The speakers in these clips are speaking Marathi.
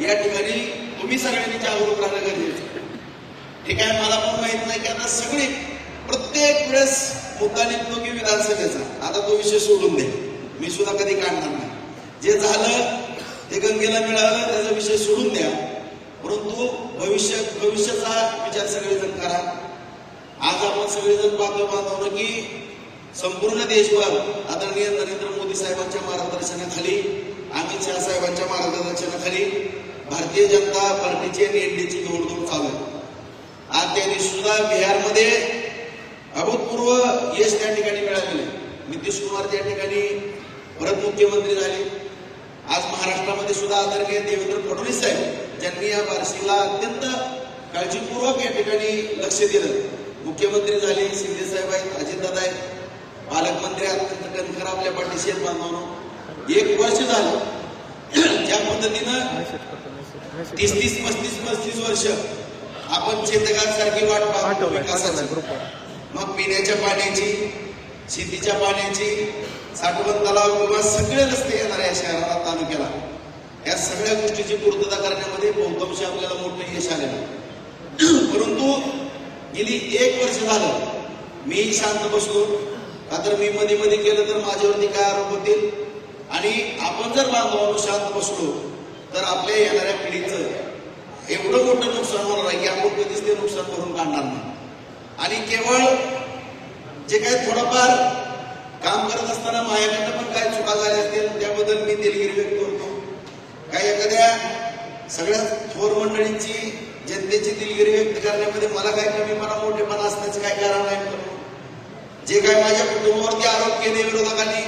या ठिकाणी तुम्ही सगळ्यांनी जागरूक राहणं गरजेचं ठीक आहे मला पण माहीत नाही की आता सगळी प्रत्येक वेळेस मुद्दा निघतो की विधानसभेचा. आता तो विषय सोडून दे. मी सुद्धा कधी काढणार नाही. जे झालं ते गंगेला मिळालं त्याचा विषय सोडून द्या. परंतु भविष्य भविष्याचा विचार सगळेजण करा. आज आपण सगळेजण पाहतो बांधवलं की संपूर्ण देशभर आदरणीय नरेंद्र मोदी साहेबांच्या मार्गदर्शनाखाली अमित शहा साहेबांच्या मार्गदर्शनाखाली भारतीय जनता पार्टीची आणि एनडीची निवडणूक चालू आहे. आज त्यांनी सुद्धा बिहारमध्ये अभूतपूर्व यश त्या ठिकाणी मिळालेलं आहे. नितीश कुमार त्या ठिकाणी परत मुख्यमंत्री झाले. आज महाराष्ट्रामध्ये सुद्धा आदरणीय देवेंद्र फडणवीस साहेब ज्यांनी या बार्शीला अत्यंत काळजीपूर्वक या ठिकाणी लक्ष दिलं. मुख्यमंत्री झाले शिंदे साहेब आहेत अजितदादा आहेत पालकमंत्री अत्यंत कणखर आपल्या पाठीशी आहेत बांधवांनो. एक वर्ष झालं. ज्या पद्धतीनं तीस तीस पस्तीस पस्तीस वर्ष आपण सारखी वाट पाहतो विकासाची. मग पिण्याच्या पाण्याची शेतीच्या पाण्याची साठवण तलाव किंवा सगळे रस्ते येणार या शहराला तालुक्याला या सगळ्या गोष्टीची पूर्तता करण्यामध्ये बहुतांश आपल्याला मोठं यश आलेलं. परंतु गेली एक वर्ष झालं मी शांत बसलो. का तर मी मध्ये मध्ये केलं तर माझ्यावरती काय आरोप होतील? आणि आपण जर बांधवांनो शांत बसलो तर आपल्या येणाऱ्या पिढीचं एवढं मोठं नुकसान होणार आहे की आपण कधीच ते नुकसान करून काढणार नाही. आणि केवळ जे काही थोडंफार काम करत असताना माझ्याकडनं पण काही चुका झाल्या असतील त्याबद्दल मी दिलगिरी व्यक्त करतो. काही एखाद्या सगळ्या थोर मंडळींची जनतेची दिलगिरी व्यक्त करण्यामध्ये मला काय कमीपणा मोठेपणा असण्याचं काय कारण नाही जे काय माझ्या कुटुंबावरती आरोप केले विरोधकांनी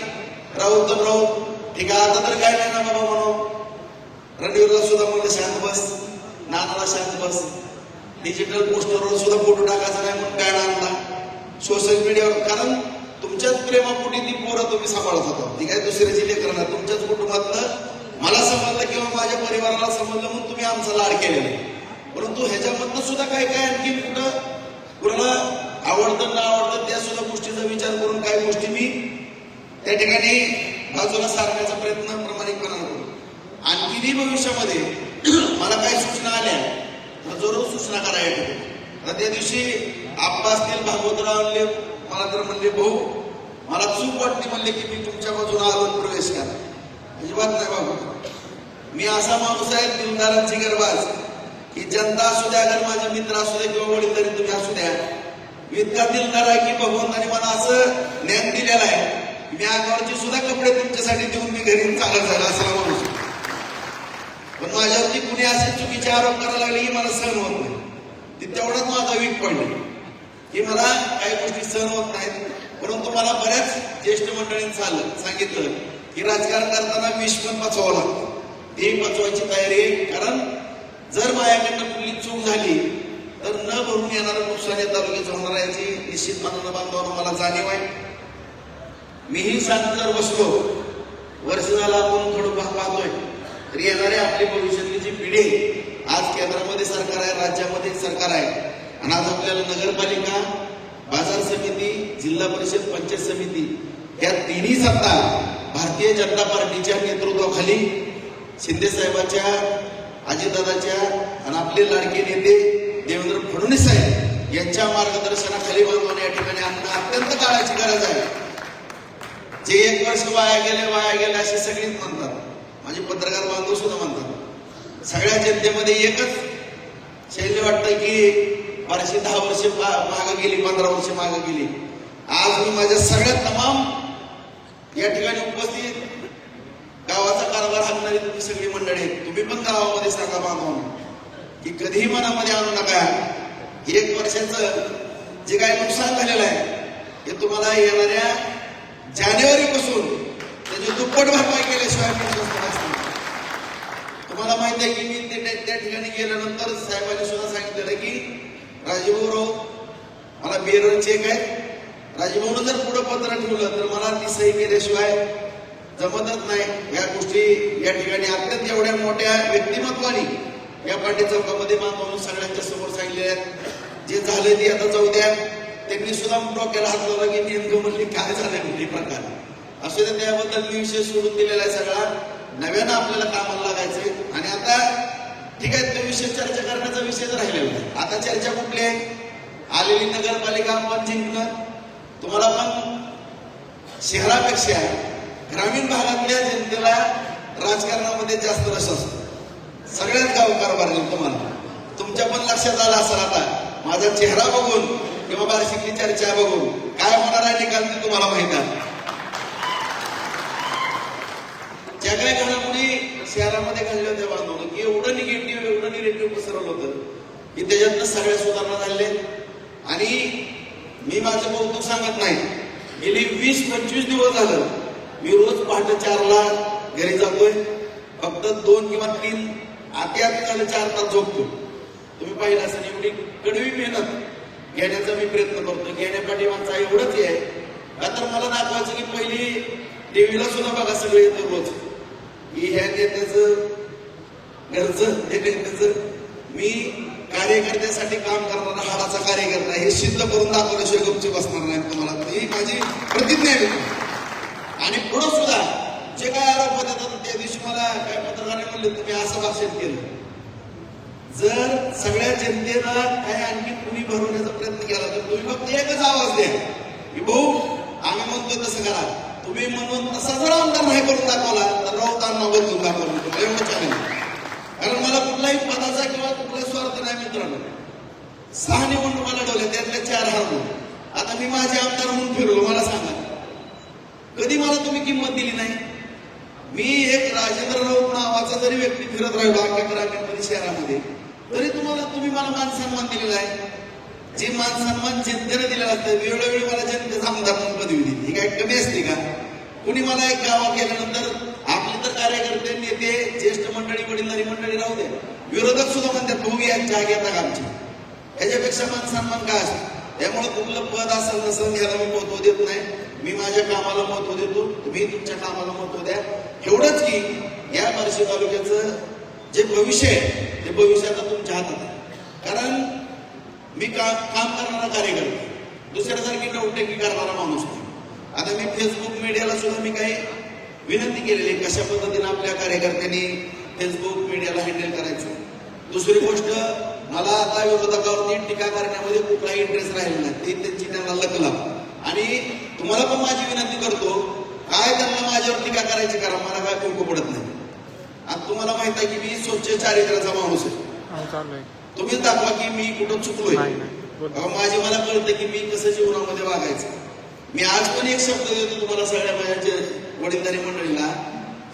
राऊत तर राऊत ठीक आहे आता तर काय नाही ना बाबा म्हणून रणवीरला सुद्धा म्हणलं शांत बस नानाला शांत बस डिजिटल पोस्टरवर सुद्धा फोटो टाकायचा नाही म्हणून काय आणला सोशल मीडियावर कारण तुमच्याच प्रेमापोटी ती पोरं तुम्ही सांभाळत होता ती काय दुसऱ्याची लेकरं नाही तुमच्याच कुटुंबातलं मला समजलं किंवा माझ्या परिवाराला समजलं म्हणून तुम्ही आमचा लाड केलेला आहे परंतु ह्याच्यामधनं सुद्धा काय काय आणखी कुठं कुणाला आवडतं ना आवडतं त्या सुद्धा गोष्टीचा विचार करून काही गोष्टी मी त्या ठिकाणी बाजूला सारण्याचा प्रयत्न प्रामाणिकपणाने करू आणखीनही भविष्यामध्ये मला काही सूचना आल्या. तर जरूर सूचना करायला तर आता त्या दिवशी आप्पा असतील भागवतराव आणले मला तर म्हणले भाऊ मला चूक वाटते म्हणले की मी तुमच्या बाजूला आलो प्रवेश करा अजिबात नाही बाबू मी असा माणूस आहे दिलदारांची गरबाज की जनता असू द्या अगर माझे मित्र असू द्या किंवा वडील तरी तुम्ही असू द्या. मी इतका दिलदार आहे की भगवंताने मला असं ज्ञान दिलेलं आहे. मी अंगावरचे सुद्धा कपडे तुमच्यासाठी देऊन मी घरी चालत झालं असं म्हणू शकतो. पण माझ्यावरती कुणी असे चुकीचे आरोप करायला लागले की मला सहन होत नाही. ते तेवढाच माझा वीक पडले. की मला काही गोष्टी सहन होत नाहीत. परंतु मला बऱ्याच ज्येष्ठ मंडळींनी चाललं सांगितलं की राजकारण करताना विष पण पचवावं लागतं. ते पचवायची तयारी आहे. कारण जर माझ्याकडनं कुठली चूक झाली तर न भरून येणारं नुकसान या तालुक्याचं होणार याची निश्चित मनानं बांधवांना मला जाणीव आहे. मीही शांत जर बसलो. वर्ष आपण थोडं पाहतोय. तर येणारी आपली भविष्यातली जी पिढी आज केंद्रामध्ये सरकार आहे राज्यामध्ये सरकार आहे. आणि आज आपल्याला नगरपालिका बाजार समिती जिल्हा परिषद पंचायत समिती या तिन्ही सत्ता भारतीय जनता पार्टीच्या नेतृत्वाखाली शिंदे साहेबांच्या अजितदादाच्या आणि आपले लाडके नेते देवेंद्र फडणवीस साहेब यांच्या मार्गदर्शनाखाली बांधवणे या ठिकाणी आणणं अत्यंत काळाची गरज आहे. जे एक वर्ष वाया गेले वाया गेले असे सगळेच म्हणतात. माझे पत्रकार बांधव सुद्धा म्हणतात. सगळ्या जनतेमध्ये एकच शैली वाटतं की बाराशे दहा वर्ष मागे गेली पंधरा वर्ष मागे गेली. आज मी माझ्या सगळ्या तमाम या ठिकाणी उपस्थित गावाचा कारभार हाकणारी तुम्ही सगळी मंडळी आहेत. तुम्ही पण गावामध्ये सांगा बांधवांना की कधीही मनामध्ये आणू नका. एक वर्षाचं जे काही नुकसान झालेलं आहे हे तुम्हाला येणाऱ्या जानेवारी पासून त्याची दुप्पट भरपाई केल्याशिवाय तुम्हाला माहीत आहे की मी ते- त्या- ठिकाणी गेल्यानंतर साहेबांनी सुद्धा सांगितलेलं की राजीभाऊ मला बेरर चेक आहे. राजीभाऊनं जर पुढं पत्र ठेवलं तर मला ती सही केल्याशिवाय जमतच नाही. या गोष्टी या ठिकाणी अत्यंत एवढ्या मोठ्या व्यक्तिमत्वाने या पाटी चौकामध्ये बांधून सगळ्यांच्या समोर सांगितले आहेत. जे झालं ते आता जाऊ द्या. त्यांनी सुद्धा डोक्याला हात लावला की नेमकं म्हणली काय झालं म्हणजे प्रकार. असू दे त्याबद्दल मी विषय सोडून दिलेला आहे सगळा. नव्यानं आपल्याला कामाला लागायचंय. आणि आता ठीक आहे तो विषय चर्चा करण्याचा विषय राहिलेला नाही. आता चर्चा कुठली आहे? आलेली नगरपालिका आपण जिंकणं तुम्हाला पण शहरापेक्षा ग्रामीण भागातल्या जनतेला राजकारणामध्ये जास्त रस असतो. सगळ्यात गाव कारभार तुम्हाला. तुमच्या पण लक्षात आलं असेल आता. माझा चेहरा बघून किंवा बार्शीतली चर्चा बघू. काय होणार आहे निकाल ते तुम्हाला माहीत आहे. ज्या काही घडामोडी शहरामध्ये घडल्या होत्या बांधवलं की एवढं निगेटिव्ह एवढं निगेटिव्ह पसरवलं होतं. की त्याच्यातनं सगळ्या सुधारणा झाल्या आणि मी माझं कौतुक सांगत नाही. गेली वीस पंचवीस दिवस झालं. मी रोज पहाटे चारला घरी जातोय. फक्त दोन किंवा तीन आत्या झालं चार तास झोपतो. तुम्ही पाहिलं असं एवढी कडवी मेहनत. घेण्याचा मी प्रयत्न करतो घेण्यापाठी आमचा एवढंच आहे. का तर मला दाखवायचं की पहिली टीव्हीला सुद्धा बघा सगळे येतो रोज. मी ह्या नेत्याचं घरचं हे नेत्याचं मी कार्यकर्त्यासाठी काम करणारा हाडाचा कार्यकर्ता आहे. हे सिद्ध करून दाखवल्याशिवाय गपची बसणार नाही तुम्हाला. ही माझी प्रतिज्ञा आहे. आणि पुढं सुद्धा जे काय आरोप होते त्या दिवशी मला काय पत्रकारांनी म्हणले तुम्ही असं भाषण केलं. जर सगळ्या जनतेला काय आणखी कुणी भरवण्याचा प्रयत्न केला तर तुम्ही फक्त एकच आवाज द्या. की भाऊ आम्ही म्हणतो तसं करा. तुम्ही म्हणून तसा जर आमदार नाही करून दाखवला तर राऊतांना बदलून दाखवलं एवढं चालेल कारण मला कुठलाही पदाचा किंवा कुठला स्वार्थ नाही मित्रांनो. सहा निवडणुका लढवल्या त्यातल्या चार हरलो. आता मी माझे आमदार म्हणून फिरलो मला सांगा. कधी मला तुम्ही किंमत दिली नाही? मी एक राजेंद्र राऊत नावाचा जरी व्यक्ती फिरत राहिलो अख्ख्या ग्रामीण शहरामध्ये तरी तुम्हाला तुम्ही मला मान सन्मान दिलेला आहे. जे मान सन्मान जनतेने दिलेला असतं वेळोवेळी मला जनतेचा आमदार म्हणून पदवी दिली ही काय कमी असते का? कुणी मला एक गावात गेल्यानंतर आपले तर कार्यकर्ते नेते ज्येष्ठ मंडळी वडीलधारी मंडळी राहू द्या विरोधक सुद्धा म्हणतात भाऊ घ्या चहा घेता का आमची. याच्यापेक्षा मान सन्मान काय असतो? त्यामुळे कुठलं पद असेल नसेल याला मी महत्त्व देत नाही. मी माझ्या कामाला महत्त्व देतो. तुम्ही तुमच्या कामाला महत्त्व द्या. एवढंच की या बार्शी तालुक्याचं जे भविष्य आहे ते भविष्य आता तुमच्या हातात आहे. कारण मी का काम करणारा कार्यकर्ता दुसऱ्यासारखी नवटेकी करणारा माणूस नाही. आता मी फेसबुक मीडियाला सुद्धा मी काही विनंती केलेली आहे कशा पद्धतीने आपल्या कार्यकर्त्यांनी फेसबुक मीडियाला हँडल करायचं. दुसरी गोष्ट मला आता विरोधकावरती टीका करण्यामध्ये कुठलाही इंटरेस्ट राहिला नाही. ते त्यांची त्यांना लकला आणि तुम्हाला पण माझी विनंती करतो काय त्यांना माझ्यावर टीका करायची करा मला काय कुंकू पडत नाही. आता तुम्हाला माहीत आहे की मी स्वच्छ चारित्र्याचा माणूस आहे. हा, तुम्हीच दाखवा की मी कुठं चुकलोय. माझे मला कळतं की मी कसं जीवनामध्ये वागायचं. मी आज पण एक शब्द देतो तुम्हाला सगळ्या माझ्या वडीलधारी मंडळीला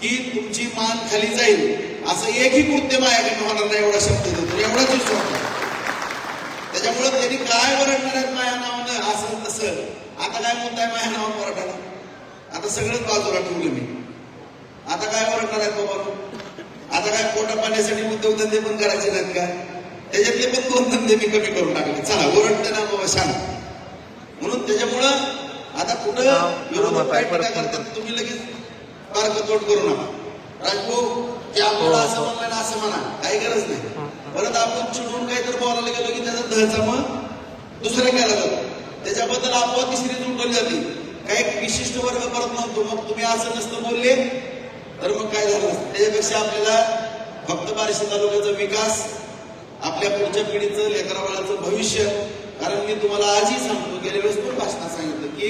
की तुमची मान खाली जाईल. असं एकही कृत्य माझ्याकडे होणार नाही एवढा शब्द देतो. एवढाच विश्वास. त्याच्यामुळे त्यांनी काय ओरडणार आहेत माझ्या नावानं? असं तसं. आता काय म्हणताय माझ्या नावानं ओरडायला आता सगळंच बाजूला ठेवलं मी. आता काय ओरडणार आहेत बाबा? आता काय पोटा पाण्यासाठी उद्योगधंदे पण करायचे नाहीत का? त्याच्यातले पण दोन धंदे मी कमी करून टाकले. चला ओरडते ना बाबा सांग म्हणून त्याच्यामुळं आता कुठं विरोधक काय परत टीका करतात तुम्ही लगेच बारक तोड करू नका. राजभाऊ ते आपल्याला हो, असं हो. म्हणलं ना असं म्हणा. काही गरज नाही. परत आपण चिडून काहीतरी बोलायला गेलो की त्याचा दहचा मग दुसरं केला जातो त्याच्याबद्दल अपवाद तिसरी उठवली जाते. काही विशिष्ट वर्ग करत नव्हतो. मग तुम्ही असं नसतं बोलले तर मग काय झालं? त्याच्यापेक्षा आपल्याला फक्त बारशी तालुक्याचा विकास आपल्या पुढच्या पिढीचं लेकराबाळाचं भविष्य कारण मी तुम्हाला आजही सांगतो गेल्या वेळेस पण भाषणात सांगितलं की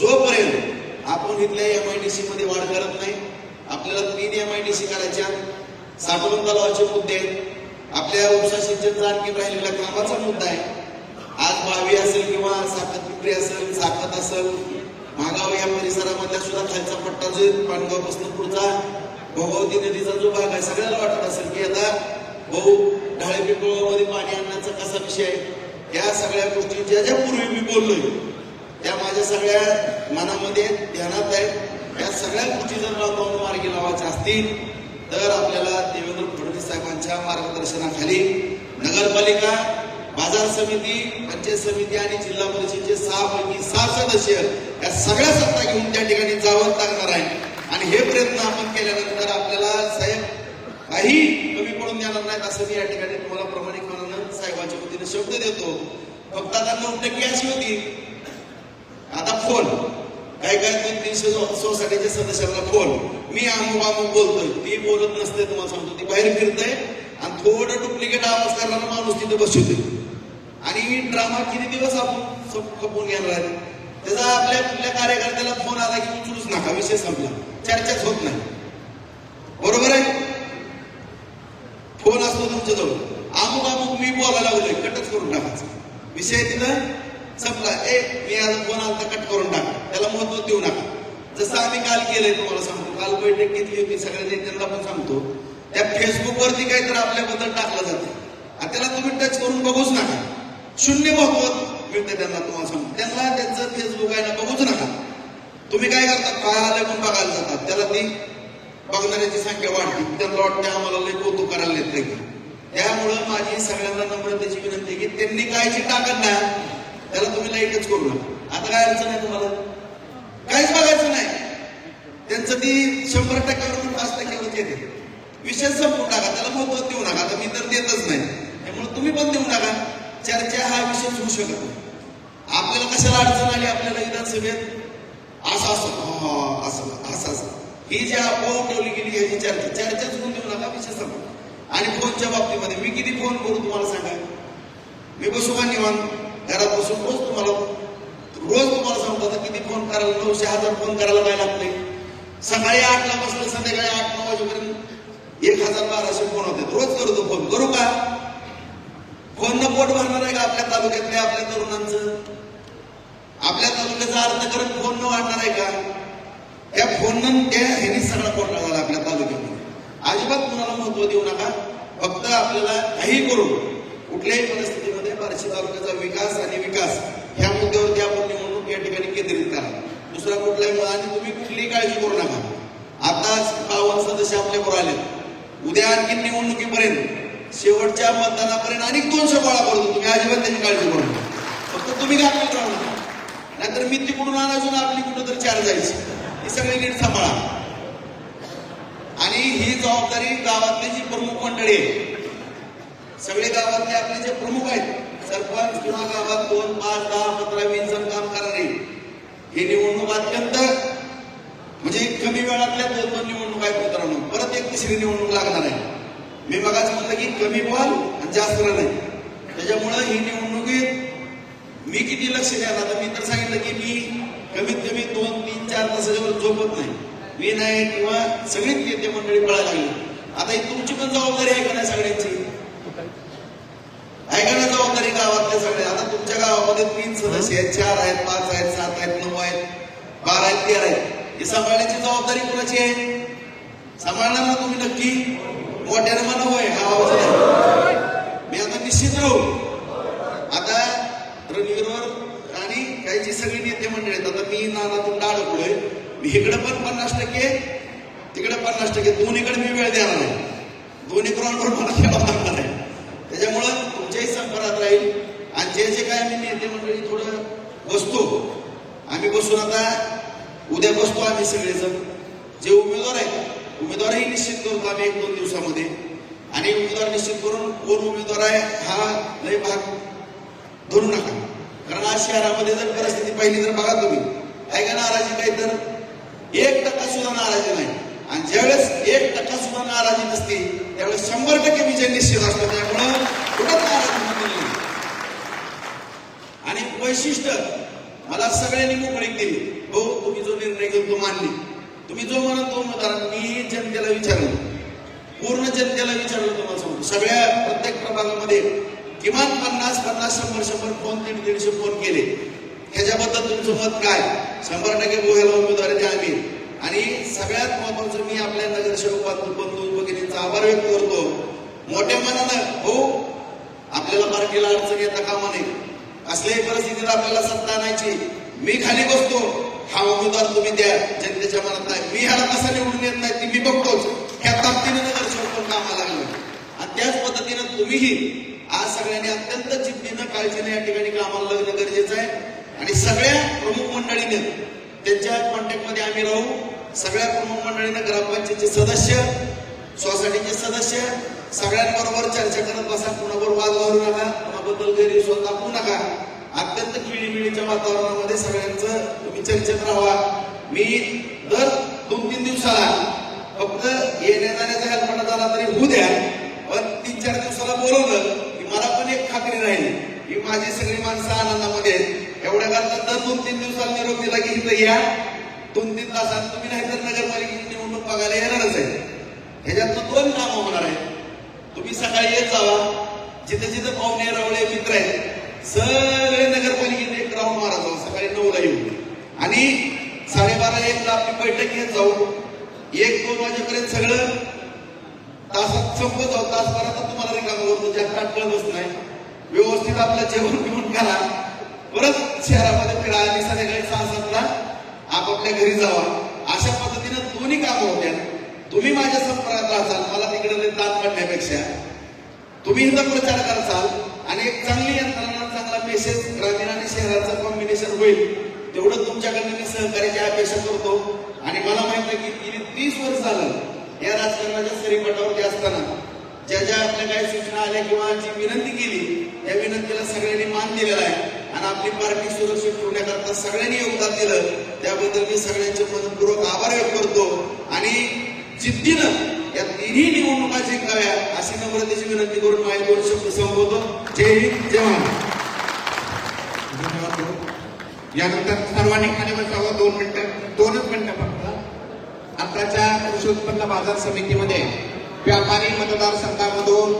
जोपर्यंत आपण इथल्या एम आय डी सी मध्ये वाढ करत नाही आपल्याला तीन एम आय डी सी करायच्या साठवण तलावाचे मुद्दे आहेत. आपल्या उपसा सिंचनचा आणखी राहिलेल्या कामाचा मुद्दा आहे. आज बावी असेल किंवा साखर पिंपरी असेल साखत असेल मागाव या परिसरामधल्या सुद्धा खालचा पट्टा जो पाणगावपासून पुढचा भोगावती नदीचा जो भाग आहे सगळ्याला वाटत असेल की आता भाऊ ढाळे पिंपळामध्ये पाणी आणण्याचा कसा विषय आहे या सगळ्या गोष्टी ज्या ज्या पूर्वी मी बोललोय. त्या माझ्या सगळ्या मनामध्ये ध्यानात आहेत या सगळ्या गोष्टी जर लॉकडाऊन मार्गी लावायच्या असतील तर आपल्याला देवेंद्र फडणवीस साहेबांच्या मार्गदर्शनाखाली नगरपालिका बाजार समिती पंचायत समिती आणि जिल्हा परिषदेचे सहा पैकी सहा सदस्य या सगळ्या सत्ता घेऊन त्या ठिकाणी जावं लागणार आहे. आणि हे प्रयत्न आपण केल्यानंतर आपल्याला साहेब काही कमी पडून येणार नाहीत असं मी या ठिकाणी तुम्हाला प्रामाणिकपणानं साहेबांच्या वतीने शब्द देतो. फक्त आता नऊ टक्के अशी होती. आता फोन. काय काय दोन तीनशे सोसायटीच्या सदस्यांना फोन. मी अमुक अमुक बोलतोय. ती बोलत नसते तुम्हाला सांगतो. ती बाहेर फिरते आणि थोडं डुप्लिकेट आवाज करणारा माणूस तिथे बसवतोय आणि ड्रामा किती दिवस आपण सप- खपवून घेणार आहे? त्याचा आपल्या कुठल्या कार्यकर्त्याला फोन आला की उचलूच नका विषय संपला. चर्चाच होत नाही. बरोबर आहे? फोन असतो तुमच्याजवळ. अमुक अमुक मी बोलायला लागलोय कटच करून टाकायचा. विषय तिथं संपला. ए मी आज फोन आला कट करून टाका. त्याला महत्त्व देऊ नका. जसं आम्ही काल केलंय तुम्हाला सांगतो. काल बैठक घेतली होती सगळ्या नेत्यांना पण सांगतो. त्या फेसबुकवरती काहीतरी आपल्याबद्दल टाकलं जाते. आणि त्याला तुम्ही टच करून बघूच नका. शून्य भगवत मिळते त्यांना तुम्हाला सांगतो त्यांना त्यांचं फेसबुक आहे ना बघूच नका. तुम्ही काय करता? काय आलं पण बघायला जातात. त्याला ती बघणाऱ्याची संख्या वाढते त्यांना वाटतं आम्हाला लय कौतुक करायला येत नाही त्यामुळं माझी सगळ्यांना नम्रतेची विनंती की त्यांनी काहीची टाकत ना त्याला तुम्ही लाईटच करू नका. आता काय अडचण आहे तुम्हाला? काहीच बघायचं नाही. त्यांचं ती शंभर टक्क्यावरून पाच टक्क्यावर येते. विषय संपून टाका. त्याला महत्त्व देऊ नका. आता मी तर देतच नाही. त्यामुळे तुम्ही पण देऊ नका. चर्चा हा विषय होऊ शकत नाही. आपल्याला कशाला अडचण आली आपल्याला विधानसभेत? असं असं. असं असं असं. ही जी अफवा ठेवली गेली याची चर्चा. चर्चाच होऊन देऊ नका विषय संपला. आणि फोनच्या बाबतीमध्ये मी किती फोन करू तुम्हाला सांगा? मी बसू का निवांत? घरात बसून रोज तुम्हाला रोज तुम्हाला सांगतो किती फोन करायला नऊशे हजार फोन करायला काय लागते सकाळी आठला बसलं संध्याकाळी आठ नऊ वाजेपर्यंत एक हजार बाराशे फोन होते. रोज करतो फोन. करू का? कोण पोट भरणार आहे का आपल्या तालुक्यातल्या आपल्या तरुणांचं? आपल्या तालुक्याचा अर्थकरण फोन न वाढणार आहे का? त्या फोन त्या ह्यानी सगळा पोट झाला आपल्या तालुक्यामध्ये. अजिबात कुणाला महत्त्व देऊ नका. फक्त आपल्याला काही करून कुठल्याही परिस्थितीमध्ये बार्शी तालुक्याचा विकास आणि विकास ह्या मुद्द्यावरती आपण निवडणूक या ठिकाणी केंद्रित करा. दुसरा कुठलाही आणि तुम्ही कुठलीही काळजी करू नका. आता बावन्न सदस्य आपल्याबरोबर आले उद्या आणखी निवडणुकीपर्यंत शेवटच्या मतदानापर्यंत आणि दोन गोळा करतो तुम्ही अजिबात त्याची काळजी करू नका फक्त तुम्ही घालून राहू नका. नाहीतर मी तिकडून आणायचो आपली कुठं तर चार जायची. ही सगळी नीट सांभाळा. आणि ही जबाबदारी गावातली जी प्रमुख मंडळी आहे सगळे गावातले आपले जे प्रमुख आहेत सरपंच किंवा गावात दोन पाच दहा पंधरा वीस जण काम करणारे हे निवडणूक अत्यंत म्हणजे कमी वेळातल्या दोन दोन निवडणूक आहेत मित्रांनो. परत एक तिसरी निवडणूक लागणार आहे. मी मगाच म्हणलं की कमी बॉल आणि जास्त रन आहे त्याच्यामुळं ही निवडणुकीत मी किती लक्ष द्यायला आता मी तर सांगितलं की मी कमीत कमी दोन तीन चार तासाच्यावर झोपत नाही. मी नाही किंवा सगळीच नेते मंडळी पळायला लागली. आता ही तुमची पण जबाबदारी आहे का नाही सगळ्यांची? ऐकायला जबाबदारी गावातल्या सगळ्या? आता तुमच्या गावामध्ये तीन सदस्य आहेत चार आहेत पाच आहेत सात आहेत नऊ आहेत बारा आहेत तेरा आहेत. ही सांभाळण्याची जबाबदारी कुणाची आहे? सांभाळणार ना तुम्ही नक्की? मोठ्याने म्हणा होय हा आवाज मी आता निश्चित राहू. आता रणवीरवर आणि काही जी सगळी नेते मंडळी आहेत. आता मी नानातून अडकलोय. मी इकडे पण पन्नास टक्के तिकडे पन्नास टक्के. दोन्हीकडे मी वेळ देणार आहे दोन्ही ग्राउंडवर मला खेळावं लागणार आहे त्याच्यामुळं तुमच्याही संपर्कात राहील. आणि जे जे काय मी नेते मंडळी थोडं बसतो आम्ही बसून आता उद्या बसतो आम्ही सगळेजण. जे उमेदवार आहेत उमेदवारही निश्चित करतो आम्ही एक दोन दिवसामध्ये आणि उमेदवार निश्चित करून कोण उमेदवार आहे हा लय भाग धरू नका. कारण आज शहरामध्ये जर परिस्थिती पाहिली तर बघा तुम्ही. आहे का नाराजी काही तर? एक टक्का सुद्धा नाराजी नाही. आणि ज्यावेळेस एक टक्का सुद्धा नाराजी नसते त्यावेळेस शंभर टक्के विजय निश्चित असतो. त्यामुळं कुठंच नाराजी आणि वैशिष्ट्य मला सगळ्यांनी मोकळीक दिली हो तुम्ही जो निर्णय घेऊन तो मानली तुम्ही जो म्हणत तो उमेदवार मी जनतेला विचारलं. पूर्ण जनतेला विचारलं तुम्हाला सांगतो. सगळ्या प्रत्येक प्रभागामध्ये किमान पन्नास पन्नास शंभर शंभर फोन दीड दीडशे फोन केले. ह्याच्याबद्दल तुमचं मत काय? शंभर टक्के गोव्याला द्या आम्ही आणि सगळ्यात महत्वाचं मी आपल्या नगरसेवक बंधू भगिनींचा आभार व्यक्त करतो. मोठ्या मनानं हो आपल्याला पार्टीला अडचण येता कामा नये. असल्याही परिस्थितीत आपल्याला सत्ता आणायची. मी खाली बसतो. हा उमेदवार तुम्ही द्या. जनतेच्या मनात नाही. मी ह्याला कसा निवडून येत नाही? ती मी बघतोच. ह्या ताकदीने नगरसेवक पण कामा लागलं आणि त्याच पद्धतीनं तुम्हीही आज सगळ्यांनी अत्यंत चिंतीनं काळजीने या ठिकाणी कामाला लागणं गरजेचं आहे. आणि सगळ्या प्रमुख मंडळीने त्यांच्या कॉन्टॅक्टमध्ये आम्ही राहू. सगळ्या प्रमुख मंडळीनं ग्रामपंचायतचे सदस्य सोसायटीचे सदस्य सगळ्यांबरोबर चर्चा करत बसा. कुणाबरोबर वाद वाढू नका. कुणाबद्दल गैरविश्वास दाखवू नका. अत्यंत खिळीमिळीच्या वातावरणामध्ये सगळ्यांचं तुम्ही चर्चेत राहा. मी दर दोन तीन दिवसाला फक्त येण्या जाण्याचा हेल्पना झाला तरी होऊ द्या पण तीन चार दिवसाला बोलवलं की मला पण एक खात्री राहील. ही माझी सगळी माणसं आनंदामध्ये आहेत. एवढ्या करता दर दोन तीन दिवसात निरोप दिला की इथं या. दोन तीन तासात तुम्ही नाहीतर नगरपालिकेची निवडणूक बघायला येणारच आहे. ह्याच्यातनं दोन कामं होणार आहेत. तुम्ही सकाळी येत जावा. जिथे जिथे पाहुणे रावळे मित्र आहेत सगळे नगरपालिकेचे एक राऊंड मारा जाऊ सकाळी नऊला येऊ. आणि साडेबारा एकला आपली बैठक घेत जाऊ. एक दोन वाजेपर्यंत सगळं तासात संपत जाऊ. तासभरात तुम्हाला रिकामा करतो जास्त कळतच नाही व्यवस्थित आपलं जेवण पिऊन करा. परत शहरामध्ये फिरा आणि संध्याकाळी सहा सातला आपापल्या घरी जावा. अशा पद्धतीनं दोन्ही कामं होत्या. तुम्ही माझ्या संपर्कात राहताल मला तिकडे ताण पडण्यापेक्षा तुम्ही इथं प्रचार करसाल आणि एक चांगली यंत्रणा मेसेज ग्रामीण आणि शहराचं कॉम्बिनेशन होईल. तेवढं तुमच्याकडनं मी सहकार्याची अपेक्षा करतो. आणि मला माहीत आहे की गेली तीस वर्ष झालं या राजकारणाच्या सरीपटावरती असताना ज्या ज्या आपल्या काही सूचना आल्या किंवा जी विनंती केली त्या विनंतीला सगळ्यांनी मान दिलेला आहे. आणि आपली पार्टी सुरक्षित ठेवण्याकरता सगळ्यांनी योगदान दिलं. त्याबद्दल मी सगळ्यांचे मनपूर्वक आभार व्यक्त करतो. आणि जिद्दीनं या तिन्ही निवडणुका जिंकाव्या अशी नम्रतेची विनंती करून माझे दोन शब्द संबोधतो जय हिंद जय महाराष्ट्र. यानंतर सर्वांनी खाली बसावं दोन मिनिटं दोनच मिनिटं फक्त. आताच्या कृषी उत्पन्न बाजार समितीमध्ये व्यापारी मतदारसंघामधून